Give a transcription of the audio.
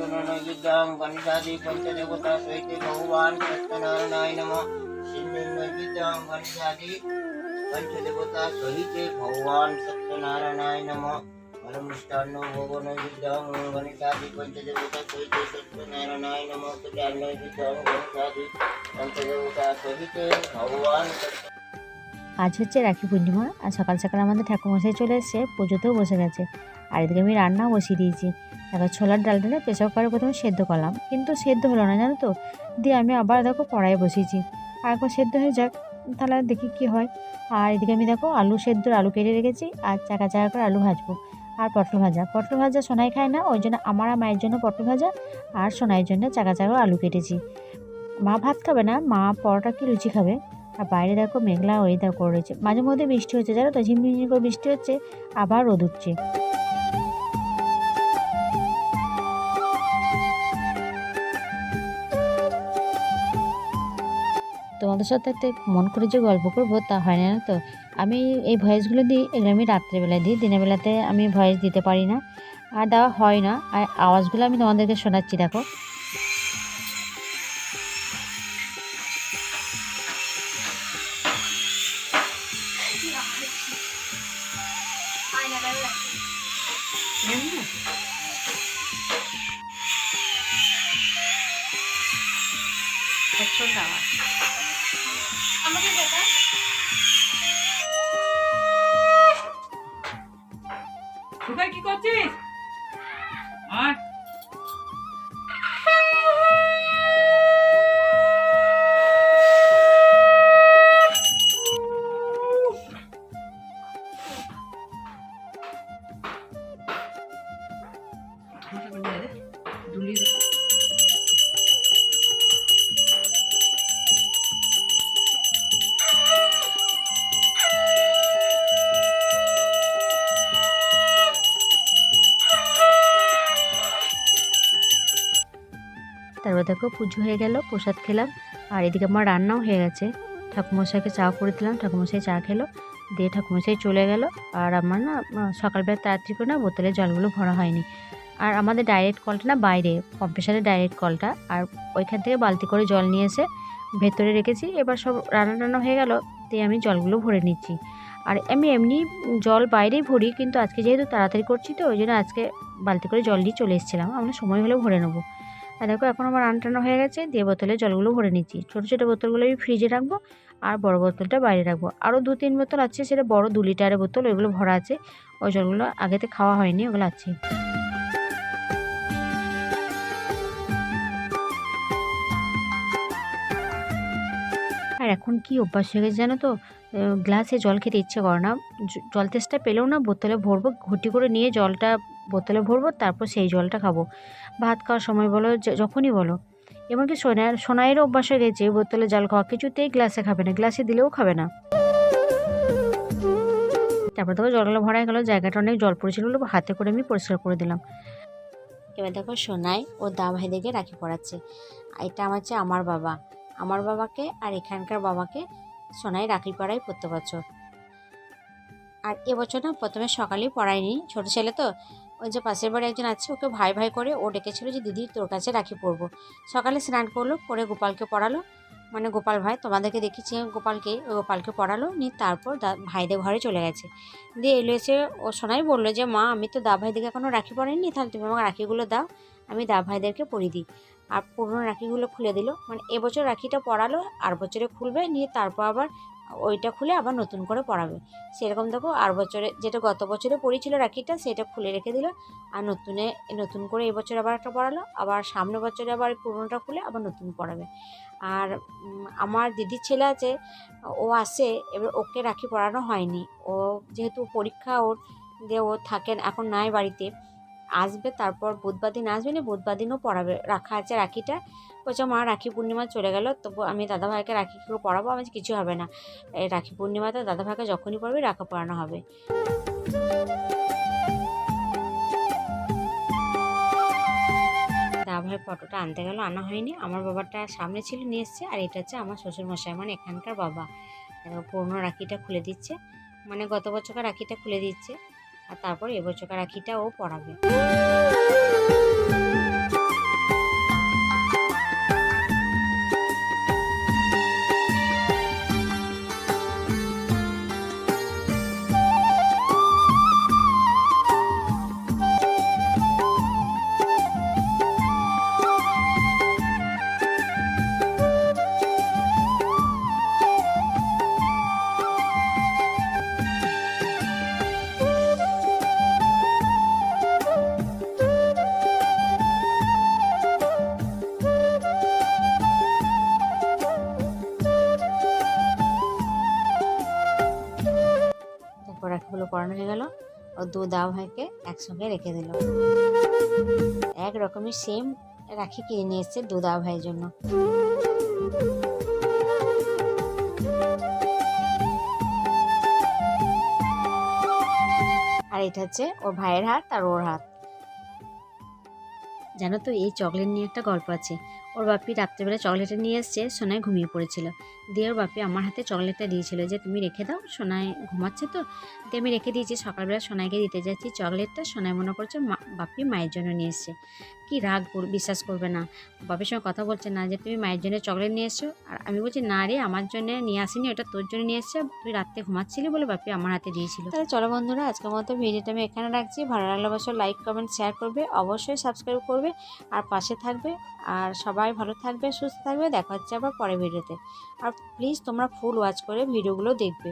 নৈবিদ্যাং গণিতাদি পঞ্চদেবতা সহিতে ভগবান সত্যনারায়ণ নম সিন্ধু নৈবিদ্যাং গণিতাদি পঞ্চদেবতা সহিতে ভগবান সত্যনারায়ণ নম ফলমিষ্টান্ন ভোগ নৈবিদ্যাং গণিতাদি পঞ্চদেবতা সহিতে সত্যনারায়ণ নম পূজার নৈবিদ্যাং গণিতাদি পঞ্চদেবতা সহিতে ভগবান আজ হচ্ছে রাখি পূর্ণিমা, আর সকাল সকাল আমাদের ঠাকুরমশাই চলে এসছে, পুজোতেও বসে গেছে। আর এদিকে আমি রান্নাও বসিয়ে দিয়েছি। দেখো ছোলার ডালটা প্রেসার কুকারে প্রথমে সেদ্ধ করলাম। কিন্তু সেদ্ধ হলো না, জানো তো? দিয়ে আমি আবার দেখো কড়াইয়ে বসিয়েছি। আর একবার সেদ্ধ হয়ে যাক, তাহলে দেখি কি হয়। আর এদিকে আমি দেখো আলু সেদ্ধ, আলু কেটে রেখেছি আর চাকা চাকা করে আলু ভাজবো। আর পটল ভাজা পটল ভাজা সোনাই খায় না, ওই জন্য আমার আর মায়ের জন্য পটল ভাজা আর সোনাইয়ের জন্য চাকা চাকা আলু কেটেছি। মা ভাত খাবে না, মা পরোটা কি লুচি খাবে? আর বাইরে দেখো মেঘলা ওয়েদার করে রয়েছে মাঝে মধ্যে বৃষ্টি হচ্ছে, জানো তো? ঝিমঝিম করে বৃষ্টি হচ্ছে, আবার রোদ উঠছে। তোমাদের সাথে মন করে যে গল্প করব তা হয় না তো? আমি এই ভয়েসগুলো দিই, এগুলো আমি রাত্রেবেলায় দিই দিনের বেলাতে আমি ভয়েস দিতে পারি না। আর দেওয়া হয় না, আর আওয়াজগুলো আমি তোমাদেরকে শোনাচ্ছি, দেখো। কোথায় কি করছিস? আর দুলি তারপর দেখো পুজো হয়ে গেল, প্রসাদ খেলাম। আর এদিকে আমার রান্নাও হয়ে গেছে। ঠাকুমশাইকে চা করে দিলাম ঠাকুমশাই চা খেলো। দিয়ে ঠাকুমশাই চলে গেল। আর আমার না সকালবেলা তাড়াতাড়ি করে না বোতলে জলগুলো ভরা হয়নি। আর আমাদের ডাইরেক্ট কলটা না বাইরে কম্প্রেসারের ডাইরেক্ট কলটা আর ওইখান থেকে বালতি করে জল নিয়ে এসে ভেতরে রেখেছি। এবার সব রান্না টান্না হয়ে গেল, দিয়ে আমি জলগুলো ভরে নিচ্ছি। আর আমি এমনি জল বাইরেই ভরি, কিন্তু আজকে যেহেতু তাড়াতাড়ি করছি তো, ওই জন্য আজকে বালতি করে জল নিয়ে চলে এসেছিলাম। আমরা সময় হলেও ভরে নেব। আর দেখো, এখন আমার রান্না হয়ে গেছে। দিয়ে বোতলে জলগুলো ভরে নিচ্ছি। ছোটো ছোটো বোতলগুলো আমি ফ্রিজে রাখব আর বড় বোতলটা বাইরে রাখব। আরও দু তিন বোতল আছে, সেটা বড় দু লিটারের বোতল, ওইগুলো ভরা আছে। ওই জলগুলো আগেতে খাওয়া হয়নি, ওগুলো আছে। আর এখন কি অভ্যাস হয়ে গেছে জানো তো? গ্লাসে জল খেতে ইচ্ছে করে না। জল তেষ্টা পেলেও না, বোতলে ভরবো, ঘটি করে নিয়ে জলটা বোতলে ভরবো, তারপর সেই জলটা খাব। ভাত খাওয়ার সময় বলো যখনই বলো। এমনকি সোনার সোনাইয়ের অভ্যাস হয়ে গেছে, বোতলে জল খাওয়া কিছুতেই গ্লাসে খাবে না, গ্লাসে দিলেও খাবে না। তারপর দেখো জলগুলো ভরা গেলো, জায়গাটা অনেক জল পড়েছিল বলে হাতে করে আমি পরিষ্কার করে দিলাম। এবার দেখো সোনাই ও দা ভাইদেরকে রাখি পড়াচ্ছে। এটা আমার হচ্ছে আমার বাবা। আমার বাবাকে আর এখানকার বাবাকে সোনাই রাখি পড়াই প্রত্যেক বছর আর এবছর না প্রথমে সকালেই পড়ায়নি, ছোটো ছেলে তো ওই যে পাশের বাড়ি একজন আছে, ওকে ভাই ভাই করে ও ডেকেছিল যে, দিদি, তোর কাছে রাখি পরবো। সকালে স্নান করল, করে গোপালকে পড়ালো। মানে গোপাল ভাই, তোমাদেরকে দেখেছি, গোপালকে গোপালকে পড়ালো, নিয়ে তারপর দা, ভাইদের ঘরে চলে গেছে। দিয়ে এলো এসে, ও সোনাই বলল যে, মা, আমি তো দা ভাইদেরকে এখনও রাখি পরাইনি তাহলে তুমি আমাকে রাখিগুলো দাও, আমি দা ভাইদেরকে পরিয়ে দিই। আর পুরনো রাখিগুলো খুলে দিল। মানে এবছর রাখিটা পরালো আর বছরে খুলবে, নিয়ে তারপর আবার ওইটা খুলে আবার নতুন করে পড়াবে। সেরকম দেখো আর বছরে যেটা গত বছরে পড়েছিল রাখিটা, সেটা খুলে রেখে দিল। আর নতুনে, নতুন করে এবছর আবার একটা পড়ালো, আবার সামনে বছরে আবার পুরোনোটা খুলে আবার নতুন পড়াবে। আর আমার দিদির ছেলে আছে, ও আসে, এবার ওকে রাখি পড়ানো হয়নি। ও যেহেতু পরীক্ষা ওর, দিয়ে ও থাকেন, এখন নাই বাড়িতে। আসবে তারপর বুধবার দিন আসবে না বুধবার দিনও পড়াবে। রাখা আছে রাখিটা। বলছে মা রাখি পূর্ণিমা চলে গেল তবু আমি দাদাভাইকে রাখিগুলো পড়াবো আমি বলছি, কিছু হবে না। এই রাখি পূর্ণিমাতে দাদাভাইকে যখনই পড়বে রাখা পড়ানো হবে। দাদাভাইয়ের ফটোটা আনতে গেল আনা হয়নি। আমার বাবাটা সামনে ছিল নিয়ে এসছে আর এটা হচ্ছে আমার শ্বশুর মশাই মানে এখানকার বাবা। পুরনো রাখিটা খুলে দিচ্ছে। মানে গত বছরকার রাখিটা খুলে দিচ্ছে। আর তারপর এবছরকার রাখিটা ও পড়াবে রাখিগুলো পরানো হয়ে গেল। ও দু দাও ভাইকে একসঙ্গে রেখে দিল। এক রকমের সেম রাখি কিনে নিয়ে দু দাও ভাইয়ের জন্য। আর এটা হচ্ছে ওর ভাইয়ের হাত আর ওর হাত। জানো তো এই চকলেট নিয়ে একটা গল্প আছে। ওর বাপি রাত্রেবেলা চকলেটটা নিয়ে এসছে সোনায় ঘুমিয়ে পড়েছিল। দিয়ে ওর বাপি আমার হাতে চকলেটটা দিয়েছিল যে, তুমি রেখে দাও সোনায় ঘুমাচ্ছে তো? দিয়ে আমি রেখে দিয়েছি, সকালবেলা সোনাইকে দিতে যাচ্ছি চকলেটটা সোনায় মনে করছে বাপি মায়ের জন্য নিয়ে এসছে। কি রাগ বিশ্বাস করবে না। বাপির সঙ্গে কথা বলছে না যে, তুমি মায়ের জন্য চকলেট নিয়ে এসছো? আর আমি বলছি, না রে, আমার জন্য নিয়ে আসিনি, ওটা তোর জন্য নিয়ে এসছে, তুই রাত্রে ঘুমাচ্ছিলি বলে বাপি আমার হাতে দিয়েছিল। তাহলে চলো বন্ধুরা, আজকের মতো ভিডিওটা আমি এখানে রাখছি। ভালো লাগলে অবশ্যই লাইক কমেন্ট শেয়ার করবে। অবশ্যই সাবস্ক্রাইব করবে। আর পাশে থাকবে। আর সবাই ভালো থাকবে, সুস্থ থাকবে। দেখা হচ্ছে আবার পরের ভিডিওতে। আর প্লিজ তোমরা ফুল ওয়াচ করে ভিডিওগুলো দেখবে।